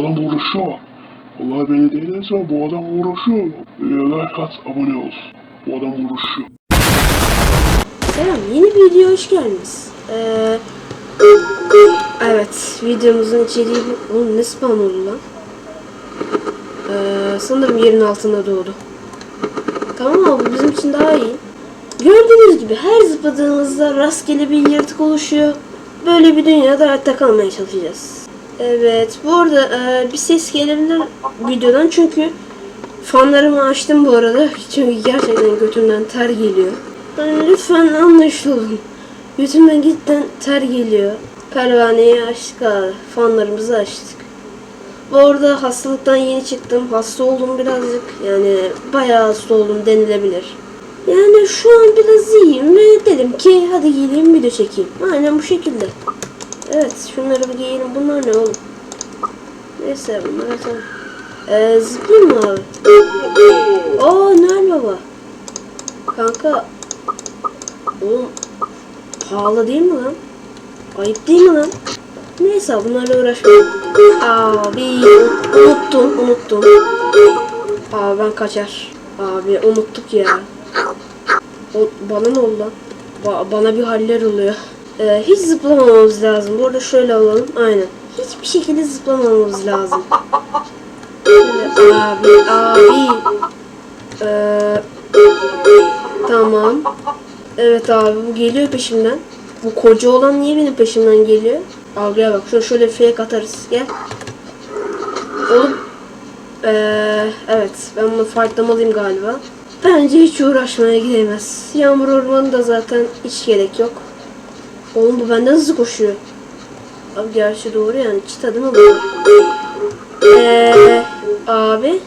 adam uğraşıyor. Vallahi beni değilse bu adam uğraşıyor. Like at, abone ol. Bu adam uğraşıyor. Selam, yeni bir videoya hoş geldiniz. Ee, evet, videomuzun içeriği bu. Oğlum ne spam oldu lan? Ee, sanırım yerin altında doğdu. Tamam ama bu bizim için daha iyi. Gördüğünüz gibi her zıpladığımızda rastgele bir yaratık oluşuyor. Böyle bir dünyada hayatta kalmaya çalışacağız. Evet, bu arada e, bir ses gelebilir videodan çünkü fanlarımı açtım bu arada. Çünkü gerçekten götümden ter geliyor. Yani lütfen anlayışlı olun. Götümden cidden ter geliyor. Pervaneyi açtık abi. Fanlarımızı açtık. Bu arada hastalıktan yeni çıktım. Hasta oldum birazcık. Yani bayağı hasta oldum denilebilir. Yani şu an biraz iyiyim ve dedim ki hadi geleyim video çekeyim. Aynen bu şekilde. Evet şunları bir giyelim. Bunlar ne oğlum? Neyse bunlar tamam. Ee, zıplayayım mı abi? Aa Noel Baba. Kanka. Oğlum pahalı değil mi lan? Ayıp değil mi lan? Neyse bunlarla uğraşmayayım. Abi unuttum unuttum. Abi ben kaçar. Abi unuttuk ya. O, bana ne oldu lan? Ba- bana bir haller oluyor. Ee, hiç zıplamamamız lazım. Bu arada şöyle alalım. Aynen. Hiçbir şekilde zıplamamamız lazım. Abi abi. Ee, tamam. Evet abi bu geliyor peşimden. Bu koca olan niye benim peşimden geliyor? Al gel bak şöyle, şöyle fake atarız. Gel. Oğlum. Ee, evet ben bunu fightlamalıyım galiba. Bence hiç uğraşmaya gidemez. Yağmur ormanı da zaten hiç gerek yok. Oğlum bu benden hızlı koşuyor. Abi gerçi doğru yani. Çita değil mi bu? Eee abi.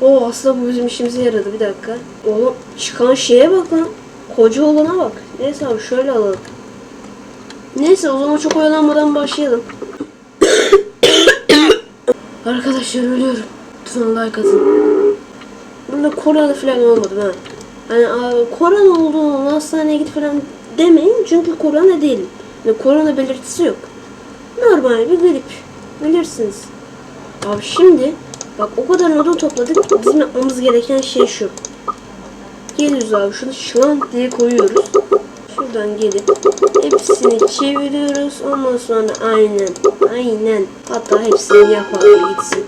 O aslında bu bizim işimize yaradı. Bir dakika. Oğlum çıkan şeye bak lan. Koca olana bak. Neyse abi şöyle alalım. Neyse o zaman çok oyalanmadan başlayalım. Arkadaşlar ölüyorum. Lütfen like atın. Burada korona falan olmadı ha. Hani abi, korona oldu hastaneye git falan demeyin çünkü korona değilim. Yani korona belirtisi yok. Normal bir grip. Bilirsiniz. Abi şimdi bak o kadar odun topladık. Bizim yapmamız gereken şey şu. Geliyoruz abi şunu şılan diye koyuyoruz. Şuradan gelip hepsini çeviriyoruz. Ondan sonra aynen aynen hatta hepsini yap abi gitsin.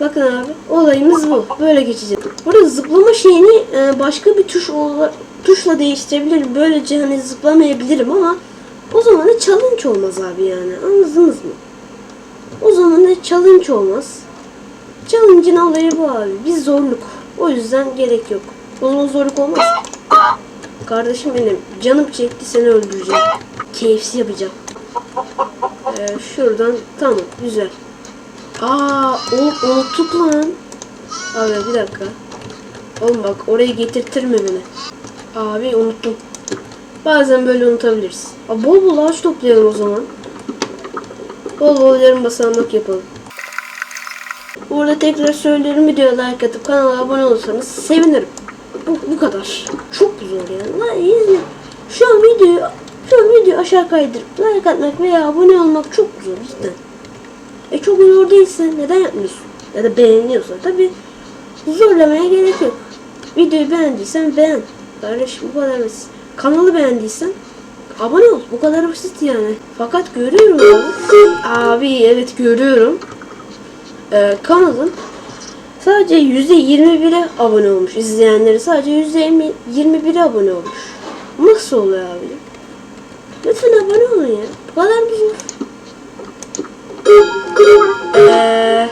Bakın abi olayımız bu. Böyle geçecek. Burada zıplama şeyini e, başka bir tuş ola- tuşla değiştirebilirim. Böylece hani zıplamayabilirim ama o zaman da challenge olmaz abi yani. Anladınız mı? O zaman da challenge olmaz. Challenge'ın olayı bu abi. Bir zorluk. O yüzden gerek yok. O zaman zorluk olmaz. Kardeşim benim canım çekti seni öldüreceğim. KFC yapacağım. Ee, şuradan tamam güzel. Aa o unuttuk lan. Abi bir dakika. Oğlum bak oraya getirtirme beni. Abi unuttum. Bazen böyle unutabiliriz. Aa, bol bol ağaç toplayalım o zaman. Bol bol yarım basamak yapalım. Burada tekrar söylüyorum videoya like atıp kanala abone olursanız sevinirim. Bu, bu kadar. Çok zor yani. Şu an videoyu şu an videoyu aşağı kaydırıp like atmak veya abone olmak çok zor cidden. E çok zor değilse neden yapmıyorsun? Ya da beğeniyorsan tabi zorlamaya gerek yok. Videoyu beğendiysen beğen. Kardeşim bu kadar basit. Kanalı beğendiysen abone ol. Bu kadar basit yani. Fakat görüyorum abi. Evet görüyorum. Ee, kanalın sadece %21'e abone olmuş. İzleyenleri sadece %21'e abone olmuş. Nasıl oluyor abi? Lütfen abone olun ya. Bu kadar mı zor? Eee...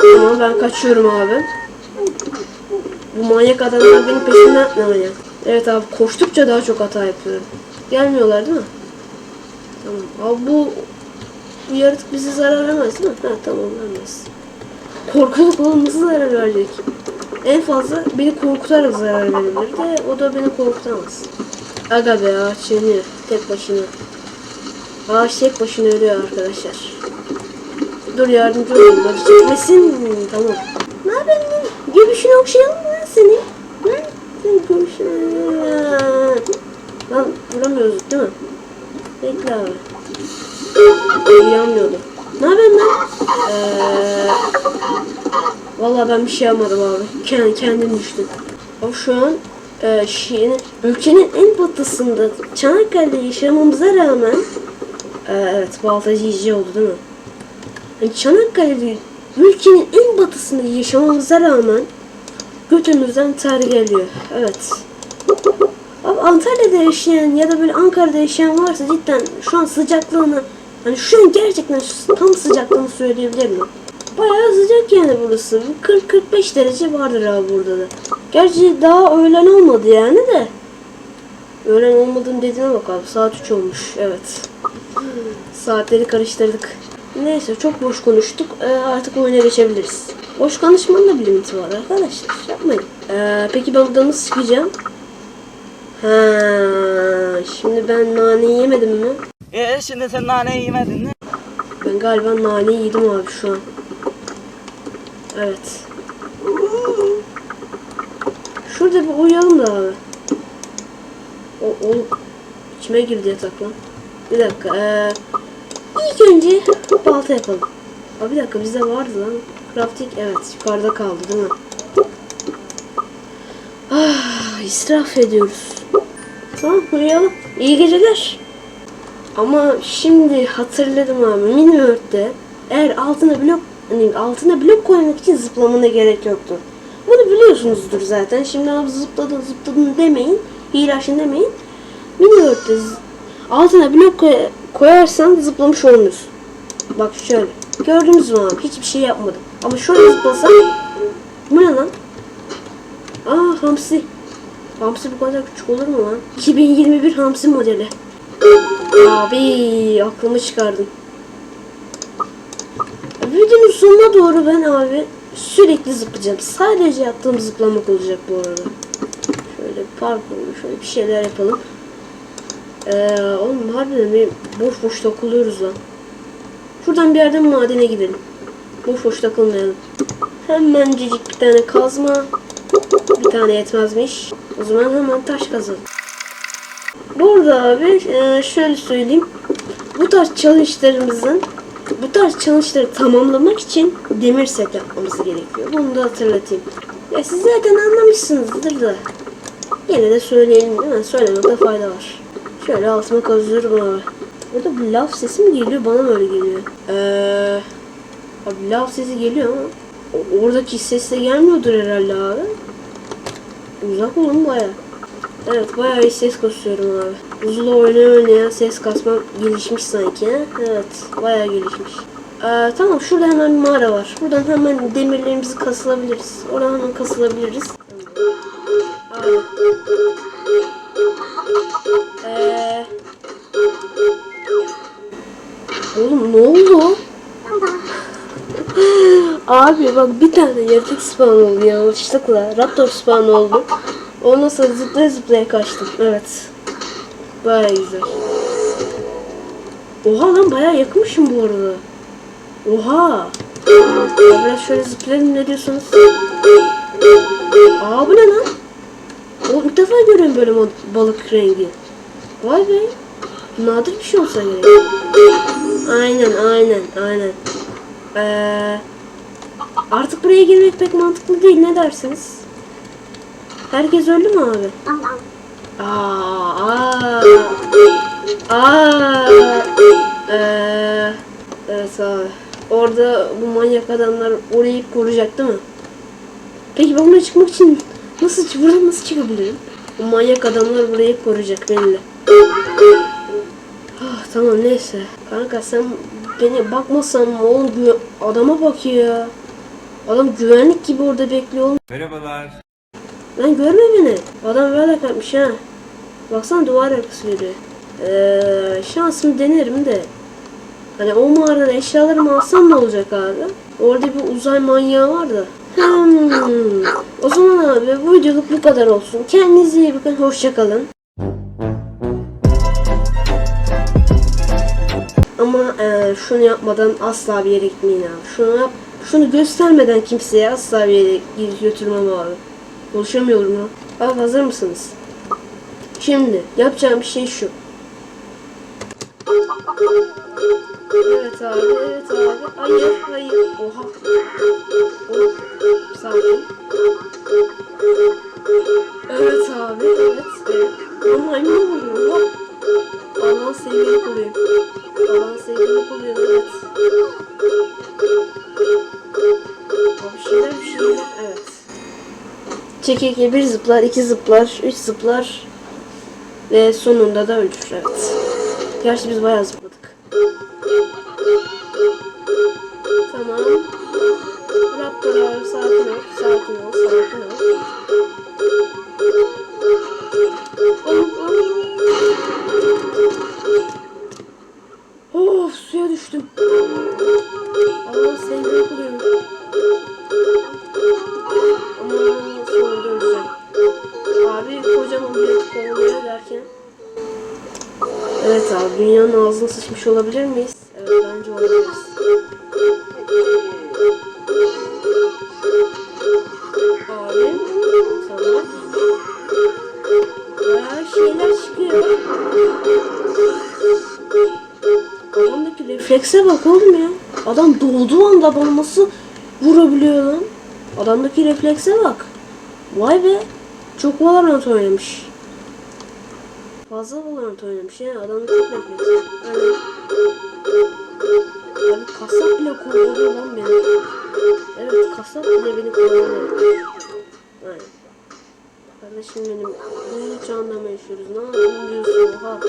Tamam ben kaçıyorum abi. Bu manyak adamlar benim peşimden ne manyak? Evet abi koştukça daha çok hata yapıyorum. Gelmiyorlar değil mi? Tamam. Abi bu bu yaratık bize zarar vermez değil mi? Ha tamam vermez. Korkuluk olması zarar verecek. En fazla beni korkutarak zarar verebilir de o da beni korkutamaz. Aga be ağaç yanıyor tek başına. Ağaç tek başına ölüyor arkadaşlar. Dur yardımcı olayım acı çekmesin. Tamam. Ne haber Göbüşünü okşayalım mı seni? Hı? Sen göbüşünü... Lan vuramıyoruz değil mi? Bekle abi. Uyanmıyordu. Ne yapıyorsun lan? Eee... Vallahi ben bir şey yapmadım abi. Kendi kendim düştüm. Ama şu an e, şeyin, ülkenin en batısında Çanakkale'de yaşamamıza rağmen e, evet baltacı iyice oldu değil mi? Yani Çanakkale'de ülkenin en batısında yaşamamıza rağmen götümüzden ter geliyor. Evet. Abi Antalya'da yaşayan ya da böyle Ankara'da yaşayan varsa cidden şu an sıcaklığını hani şu an gerçekten şu tam sıcaklığını söyleyebilir mi? Bayağı sıcak yani burası. 40-45 derece vardır abi burada da. Gerçi daha öğlen olmadı yani de. Öğlen olmadığını dediğine bak abi. Saat 3 olmuş. Evet. Saatleri karıştırdık. Neyse çok boş konuştuk. Ee, artık oyuna geçebiliriz. Boş konuşmanın da bir limiti var arkadaşlar. Yapmayın. Ee, peki ben buradan nasıl çıkacağım? Ha, şimdi ben naneyi yemedim mi? E şimdi sen nane yemedin mi? Ben galiba naneyi yedim abi şu an. Evet. Şurada bir uyuyalım da abi. O, o içime girdi yatak lan. Bir dakika. Ee, ilk önce balta yapalım. Abi bir dakika bizde vardı lan. Crafting evet yukarıda kaldı değil mi? Ah israf ediyoruz. Tamam uyuyalım. İyi geceler. Ama şimdi hatırladım abi mini World'de eğer altına blok hani altına blok koymak için zıplamana gerek yoktu. Bunu biliyorsunuzdur zaten. Şimdi abi zıpladın zıpladın demeyin. Hile açın demeyin. Mini World'de altına blok koy- koyarsan zıplamış olmuyorsun. Bak şöyle. Gördünüz mü abi? Hiçbir şey yapmadım. Ama şöyle zıplasam bu ne lan? Aa hamsi. Hamsi bu kadar küçük olur mu lan? 2021 hamsi modeli. Abi aklımı çıkardım. Videonun sonuna doğru ben abi sürekli zıplayacağım. Sadece yaptığım zıplamak olacak bu arada. Şöyle parkur, şöyle bir şeyler yapalım. Ee, oğlum harbiden bir boş boş takılıyoruz lan. Şuradan bir yerden madene gidelim. Boş boş takılmayalım. Hemencecik bir tane kazma. Bir tane yetmezmiş. O zaman hemen taş kazalım. Bu arada abi e, şöyle söyleyeyim. Bu tarz challenge'larımızın bu tarz challenge'ları tamamlamak için demir set yapmamız gerekiyor. Bunu da hatırlatayım. Ya siz zaten anlamışsınızdır da. Yine de söyleyelim değil mi? Söylemekte fayda var. Şöyle altıma kazıyorum abi. Burada bir laf sesi mi geliyor? Bana mı öyle geliyor? Eee... Abi laf sesi geliyor ama oradaki ses de gelmiyordur herhalde abi. Uzak olun baya. Evet bayağı iyi ses kasıyorum abi. Uzula oynaya oynaya ses kasmam gelişmiş sanki. he? Evet bayağı gelişmiş. Ee, tamam şurada hemen bir mağara var. Buradan hemen demirlerimizi kasılabiliriz. Oradan hemen kasılabiliriz. Abi. Ee, oğlum ne oldu? Abi bak bir tane yaratık spawn oldu yanlışlıkla. Raptor spawn oldu. Ondan sonra zıplaya zıplaya kaçtım. Evet. Baya güzel. Oha lan baya yakınmışım bu arada. Oha. Biraz şöyle zıplayalım ne diyorsunuz? Aa bu ne lan? O ilk defa görüyorum böyle balık rengi. Vay be. Nadir bir şey olsa gerek. Aynen aynen aynen. Ee, artık buraya girmek pek mantıklı değil ne dersiniz? Herkes öldü mü abi? Aa, aa, aa, ee, evet abi. Orada bu manyak adamlar orayı koruyacak değil mi? Peki ben buraya çıkmak için nasıl buradan nasıl çıkabilirim? Bu manyak adamlar burayı koruyacak belli. Ah, tamam neyse. Kanka sen beni bakmasan oğlum adama bak ya. Adam güvenlik gibi orada bekliyor. Merhabalar. Lan görme beni. Adam böyle kalkmış ha. Baksana duvar arkası. Ee, şansımı denerim de. Hani o mağaradan eşyalarımı alsam ne olacak abi? Orada bir uzay manyağı var da. Hmm. O zaman abi bu videoluk bu kadar olsun. Kendinize iyi bakın. Hoşçakalın. Ama e, şunu yapmadan asla bir yere gitmeyin abi. Şunu yap, şunu göstermeden kimseye asla bir yere gir- götürmem abi. Konuşamıyorum ya. Abi hazır mısınız? Şimdi yapacağım şey şu. Evet abi, evet abi. Hayır, hayır. Oha. Oh, sakin. Evet abi, evet. evet. Ama maymun oluyor. Allah'ın sevgili oluyor. Allah'ın sevgili oluyor, Çekirge bir zıplar, iki zıplar, üç zıplar ve sonunda da ölür. Evet. Gerçi biz bayağı zıpladık. Sıçmış olabilir miyiz? Evet bence olabiliriz. Abi tamam. Bayağı şeyler çıkıyor. Adamdaki reflekse bak oğlum ya. Adam doğduğu anda bana nasıl vurabiliyor lan? Adamdaki reflekse bak. Vay be. Çok Valorant oynamış. Fazla Valorant oynamış ya. Adamın çok refleksi. Yani... Abi kasap bile kovalıyor lan beni. Evet kasap bile beni kovalıyor. Aynen. Kardeşim benim hiç anlama yaşıyoruz. Ne yapayım diyorsun? Oha.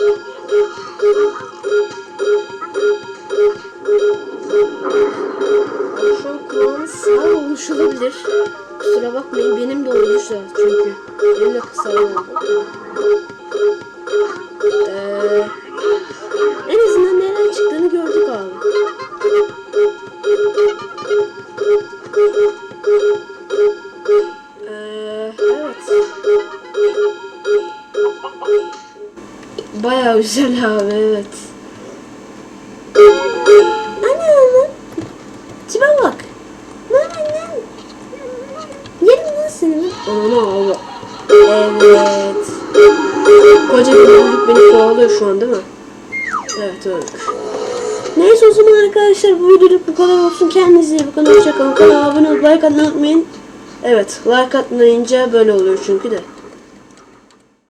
Abi şu an kulağım sağ olmuş olabilir. Kusura bakmayın benim de olmuş da çünkü. Benim de kısa oldu. Ee, en azından neler çıktığını gördük abi. Ee, evet. Bayağı güzel abi evet. Lan seni. Ananı ağla. Evet. Kovalıyor şu an değil mi? Evet öyle. Neyse o zaman arkadaşlar bu videoluk bu kadar olsun. Kendinize iyi bakın. Hoşçakalın. Kanala abone olup like atmayı unutmayın. Evet like atmayınca böyle oluyor çünkü de.